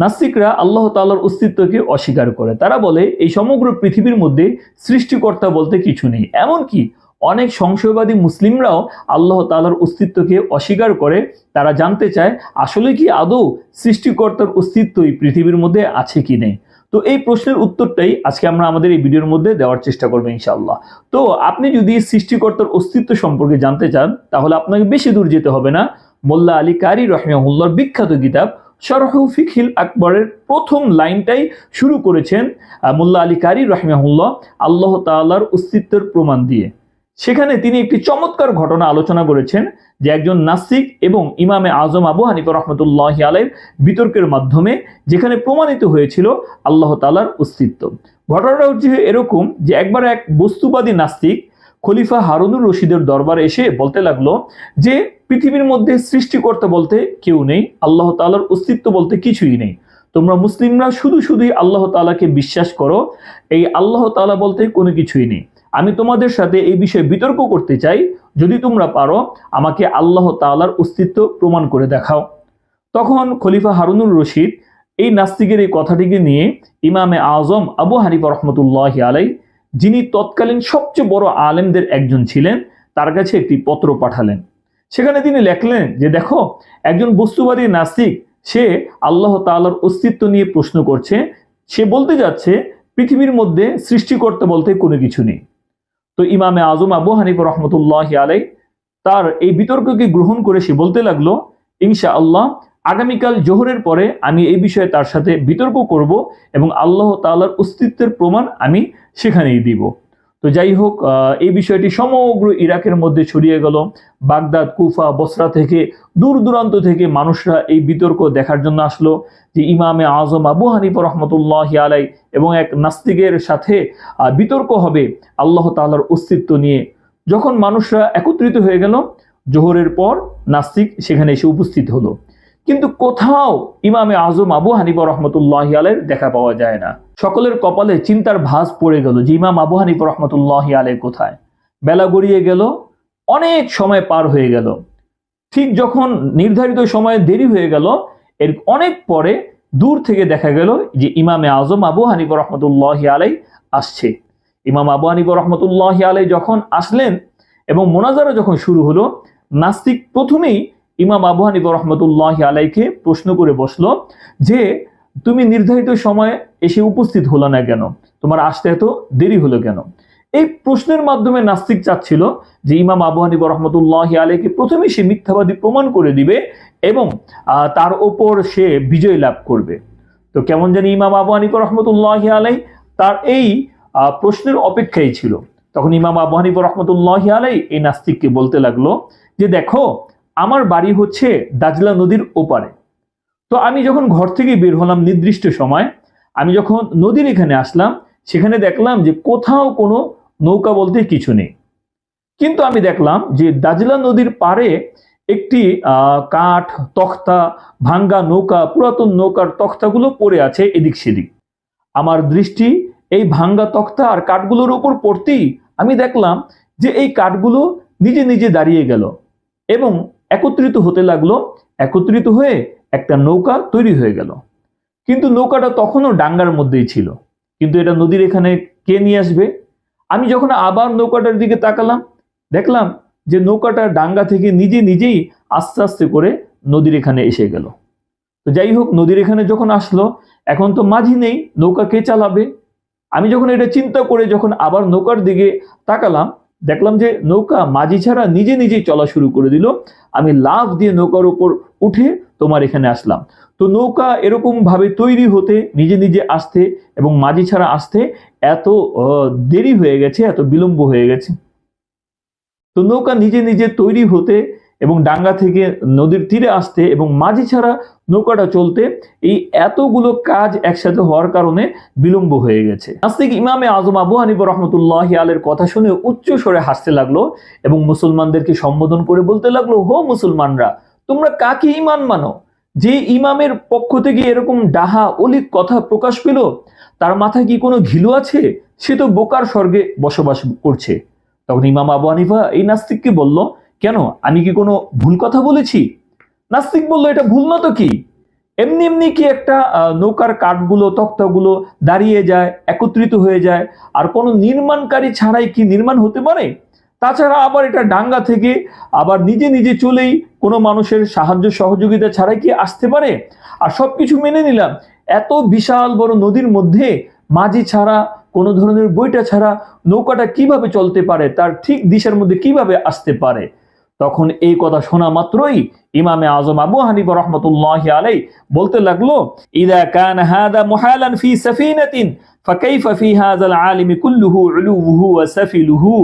নাস্তিকরা আল্লাহ তাআলার অস্তিত্বকে অস্বীকার করে। তারা বলে, এই সমগ্র পৃথিবীর মধ্যে সৃষ্টিকর্তা বলতে কিছু নেই। এমনকি অনেক সংশয়বাদী মুসলিমরাও আল্লাহ তাআলার অস্তিত্বকে অস্বীকার করে। তারা জানতে চায়, আসলে কি আদৌ সৃষ্টিকর্তার অস্তিত্ব এই পৃথিবীর মধ্যে আছে কি নেই? তো এই প্রশ্নের উত্তরটাই আজকে আমরা আমাদের এই ভিডিওর মধ্যে দেওয়ার চেষ্টা করব ইনশাআল্লাহ। তো আপনি যদি সৃষ্টিকর্তার অস্তিত্ব সম্পর্কে জানতে চান, তাহলে আপনাকে বেশি দূর যেতে হবে না। মোল্লা আলী কারি রহমাহুল্লার বিখ্যাত কিতাব শরহু ফিখিল আকবরের প্রথম লাইনটাই শুরু করেছেন মোল্লা আলী কারি রহমাহুল্লাহ, আল্লাহ তাআলার অস্তিত্বের প্রমাণ দিয়ে। সেখানে তিনি একটি চমৎকার ঘটনা আলোচনা করেছেন যে একজন নাস্তিক এবং ইমামে আজম আবু হানিফা রহমতুল্লাহ আলের বিতর্কের মাধ্যমে যেখানে প্রমাণিত হয়েছিল আল্লাহ তালার অস্তিত্ব। ঘটনাটা হচ্ছে এরকম যে একবার এক বস্তুবাদী নাস্তিক খলিফা হারুনুর রশিদের দরবারে এসে বলতে লাগল যে, পৃথিবীর মধ্যে সৃষ্টিকর্তা বলতে কেউ নেই, আল্লাহ তালার অস্তিত্ব বলতে কিছুই নেই। তোমরা মুসলিমরা শুধু শুধুই আল্লাহ তালাকে বিশ্বাস করো, এই আল্লাহ তালা বলতে কোনো কিছুই নেই। আমি তোমাদের সাথে এই বিষয়ে বিতর্ক করতে চাই, যদি তোমরা পারো, আমাকে আল্লাহ তাআলার অস্তিত্ব প্রমাণ করে দেখাও। তখন খলিফা হারুনুর রশিদ এই নাস্তিকের এই কথাটিকে নিয়ে ইমামে আজম আবু হানিফা রহমতুল্লাহ আলাই যিনি তৎকালীন সবচেয়ে বড় আলেমদের একজন ছিলেন, তার কাছে একটি পত্র পাঠালেন। সেখানে তিনি লেখলেন যে, দেখো, একজন বস্তুবাদী নাস্তিক, সে আল্লাহ তাআলার অস্তিত্ব নিয়ে প্রশ্ন করছে। সে বলতে যাচ্ছে, পৃথিবীর মধ্যে সৃষ্টিকর্তা বলতে কোনো কিছু নেই। তো ইমামে আজম আবু হানিফ রহমতুল্লাহ আলাই তার এই বিতর্ককে গ্রহণ করে সে বলতে লাগল ইনশা আল্লাহ আগামীকাল জোহরের পরে আমি এই বিষয়ে তার সাথে বিতর্ক করব এবং আল্লাহ তাআলার অস্তিত্বের প্রমাণ আমি সেখানেই দিব। তো যাই হোক এই বিষয়টি সমগ্র ইরাকের মধ্যে ছড়িয়ে গেল। বাগদাদ, কুফা, বসরা থেকে, দূর দূরান্ত থেকে মানুষরা এই বিতর্ক দেখার জন্য আসলো যে ইমামে আজম আবু হানিফ রহমতুল্লাহ আলাই এবং এক নাস্তিকের সাথে বিতর্ক হবে আল্লাহ তাআলার অস্তিত্ব নিয়ে। যখন মানুষরা একত্রিত হয়ে গেল, জোহরের পর নাস্তিক সেখানে এসে উপস্থিত হলো। কিন্তু কোথাও ইমামে আজম আবু হানিফা রহমতুল্লাহ আলের দেখা পাওয়া যায় না। সকলের কপালে চিন্তার ভাঁজ পড়ে গেল যে ইমাম আবু হানিফা রহমতুল্লাহ আলের কোথায়। বেলা গড়িয়ে গেল, অনেক সময় পার হয়ে গেল। ঠিক যখন নির্ধারিত সময়ে দেরি হয়ে গেল, এর অনেক পরে দূর থেকে দেখা গেল যে ইমামে আজম আবু হানিফা রহমতুল্লাহ আলাই আসছে। ইমাম আবু হানিফা রহমতুল্লাহ আলাই যখন আসলেন এবং মোনাজারা যখন শুরু হলো, নাস্তিক প্রথমেই ইমাম আবু হানিফা রহমতুল্লাহ আলাইকে প্রশ্ন করে বসল যে, তুমি নির্ধারিত সময়ে এসে উপস্থিত হলো না কেন? তোমার আসতে এত দেরি হলো কেন? এই প্রশ্নের মাধ্যমে নাস্তিক চাচ্ছিল যে, ইমাম আবু হানিফা রহমতুল্লাহ আলাইকে প্রথমে সে মিথ্যাবাদী প্রমাণ করে দিবে এবং তার ওপর সে বিজয় লাভ করবে। তো কেমন জানি ইমাম আবু হানিফা রহমতুল্লাহ আলাই তার এই প্রশ্নের অপেক্ষাই ছিল। তখন ইমাম আবু হানিফা রহমতুল্লাহ আলাই এই নাস্তিককে বলতে লাগল যে, দেখো আমার বাড়ি হচ্ছে দাজলা নদীর ওপারে। তো আমি যখন ঘর থেকে বের হলাম নির্দিষ্ট সময়, আমি যখন নদীর এখানে আসলাম, সেখানে দেখলাম যে কোথাও কোনো নৌকা বলতে কিছু নেই। কিন্তু আমি দেখলাম যে দাজলা নদীর পারে একটি কাঠ, তক্তা, ভাঙ্গা নৌকা, পুরাতন নৌকার তক্তাগুলো পড়ে আছে এদিক সেদিক। আমার দৃষ্টি এই ভাঙ্গা তক্তা আর কাঠগুলোর উপর পড়তেই আমি দেখলাম যে এই কাঠগুলো নিজে নিজে দাঁড়িয়ে গেল এবং একত্রিত হতে লাগল, একত্রিত হয়ে একটা নৌকা তৈরি হয়ে গেল। কিন্তু নৌকাটা তখনও ডাঙ্গার মধ্যেই ছিল। কিন্তু এটা নদীর এখানে কে নিয়ে আসবে? আমি যখন আবার নৌকাটার দিকে তাকালাম, দেখলাম যে নৌকাটা ডাঙ্গা থেকে নিজে নিজেই আস্তে আস্তে করে নদীর এখানে এসে গেল। তো যাই হোক, নদীর এখানে যখন আসলো, এখন তো মাঝি নেই, নৌকা কে চালাবে? আমি যখন এটা চিন্তা করে যখন আবার নৌকার দিকে তাকালাম দেখলাম যে নৌকা মাঝি ছাড়া নিজে নিজেই চলা শুরু করে দিল। আমি লাভ দিয়ে নৌকার উপর উঠে তোমার এখানে আসলাম। তো নৌকা এরকমভাবে তৈরি হতে, নিজে নিজে আসতে এবং মাঝি ছাড়া আসতে এত দেরি হয়ে গেছে, এত বিলম্ব হয়ে গেছে। তো নৌকা নিজে নিজে তৈরি হতে এবং ডাঙ্গা থেকে নদীর তীরে আসতে এবং মাঝি ছাড়া নৌকাটা চলতে এই এতগুলো কাজ একসাথে হওয়ার কারণে বিলম্ব হয়ে গেছে। নাস্তিক ইমামে আজম আবু হানিফ রহমতুল্লাহ আলের কথা শুনে উচ্চ স্বরে হাসতে লাগল এবং মুসলমানদেরকে সম্বোধন করে বলতে লাগল হো মুসলমানরা, তোমরা কাকে ইমান মানো? যে ইমামের পক্ষ থেকে এরকম ডাহা, অলিক কথা প্রকাশ পেল? তার মাথায় কি কোনো ঘিলু আছে? সে তো বোকার স্বর্গে বসবাস করছে। তখন ইমাম আবু হানিফা এই নাস্তিককে বলল কেন? আমি কি কোনো ভুল কথা বলেছি? নাস্তিক বলল, এটা ভুল না তো কি? এমনি এমনি কি একটা নৌকার কাঠগুলো, তক্তাগুলো দাঁড়িয়ে যায়, একত্রিত হয়ে যায়, আর কোনো নির্মাণকারী ছাড়াই কি নির্মাণ হতে পারে? তাছাড়া আবার এটা ডাঙ্গা থেকে আবার নিজে নিজে চলেই কোনো মানুষের সাহায্য সহযোগিতা ছাড়াই কি আসতে পারে? আর সব কিছু মেনে নিলাম। এত বিশাল বড় নদীর মধ্যে মাঝি ছাড়া, কোনো ধরনের বইটা ছাড়া নৌকাটা কীভাবে চলতে পারে? তার ঠিক দিশার মধ্যে কীভাবে আসতে পারে? তখন এই কথা শোনা মাত্রই ইমামে আজম আবু হানিব রহমতুল্লাহ আলাই বলতে লাগল, ইদা কান হাদা মুহালান ফি সাফিনাতিন, ফাকাইফা ফি হাযাল আলিমি কুল্লুহু উলুহু ওয়া সাফিলুহু।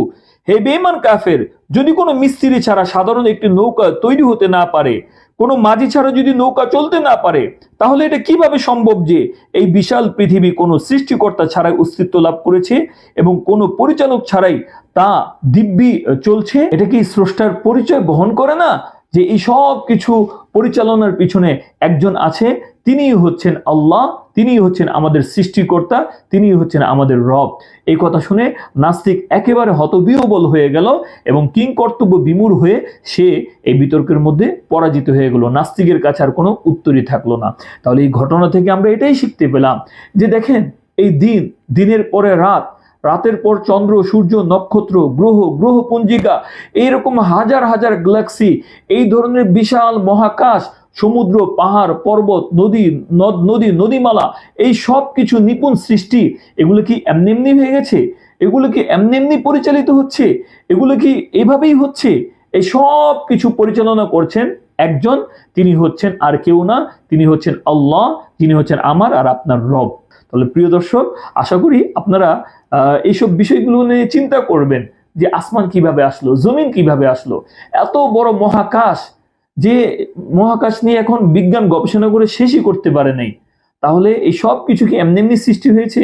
হে বেমান কাফের, যদি কোনো মিস্ত্রি ছাড়া সাধারণ একটি নৌকা তৈরি হতে না পারে, কোনো মাঝি ছাড়া যদি নৌকা চলতে না পারে, তাহলে এটা কীভাবে সম্ভব যে এই বিশাল পৃথিবী কোনো সৃষ্টিকর্তা ছাড়াই অস্তিত্ব লাভ করেছে এবং কোনো পরিচালক ছাড়াই তা দিব্যি চলছে? এটা কি স্রষ্টার পরিচয় বহন করে না যে এই সব কিছু পরিচালনার পিছনে একজন আছে? তিনিই হচ্ছেন আল্লাহ, তিনিই হচ্ছেন আমাদের সৃষ্টিকর্তা, তিনিই হচ্ছেন আমাদের রব। এই কথা শুনে নাস্তিক একেবারে হতবিহবল হয়ে গেল এবং কিং কর্তব্য বিমূর হয়ে সে এই বিতর্কের মধ্যে পরাজিত হয়ে গেল। নাস্তিকের কাছে আর কোনো উত্তরই থাকল না। তাহলে এই ঘটনা থেকে আমরা এটাই শিখতে পেলাম যে দেখেন, এই দিন, দিনের পরে রাত, রাতের পর চন্দ্র, সূর্য, নক্ষত্র, গ্রহ গ্রহ পঞ্জিকা, এইরকম হাজার হাজার গ্যালাক্সি, এই ধরনের বিশাল মহাকাশ সমুদ্র, পাহাড়, পর্বত, নদী, নদ, নদী, নদীমালা, এই সব কিছু নিপুণ সৃষ্টি, এগুলো কি এমনি এমনি হয়ে গেছে? এগুলো কি এমনি এমনি পরিচালিত হচ্ছে? এগুলো কি এভাবেই হচ্ছে? এই সব কিছু পরিচালনা করছেন একজন, তিনি হচ্ছেন আর কেউ না, তিনি হচ্ছেন আল্লাহ, যিনি হচ্ছেন আমার আর আপনার রব। তাহলে প্রিয় দর্শক, আশা করি আপনারা এইসব বিষয়গুলো নিয়ে চিন্তা করবেন যে আসমান কীভাবে আসলো, জমিন কীভাবে আসলো। এত বড় মহাকাশ যে মহাকাশ নিয়ে এখন বিজ্ঞান গবেষণা করে শেষই করতে পারে নাই, তাহলে এই সব কিছু কি এমনি এমনি সৃষ্টি হয়েছে?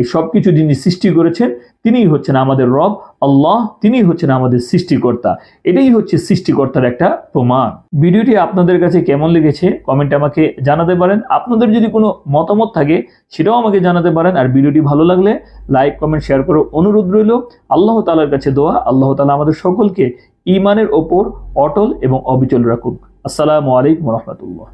এই সব কিছু যিনি সৃষ্টি করেছেন, তিনিই হচ্ছেন আমাদের রব, আল্লাহ, তিনিই হচ্ছেন আমাদের সৃষ্টিকর্তা। এটাই হচ্ছে সৃষ্টিকর্তার একটা প্রমাণ। ভিডিওটি আপনাদের কাছে কেমন লেগেছে কমেন্টে আমাকে জানাতে পারেন। আপনাদের যদি কোনো মতামত থাকে, সেটাও আমাকে জানাতে পারেন। আর ভিডিওটি ভালো লাগলে লাইক কমেন্ট শেয়ার করো অনুরোধ রইল। আল্লাহ তালার কাছে দোয়া। আল্লাহ তালা আমাদের সকলকে ইমানের ওপর অটল এবং অবিচল রাখুন। আসসালামু আলাইকুম রহমতুল্লাহ।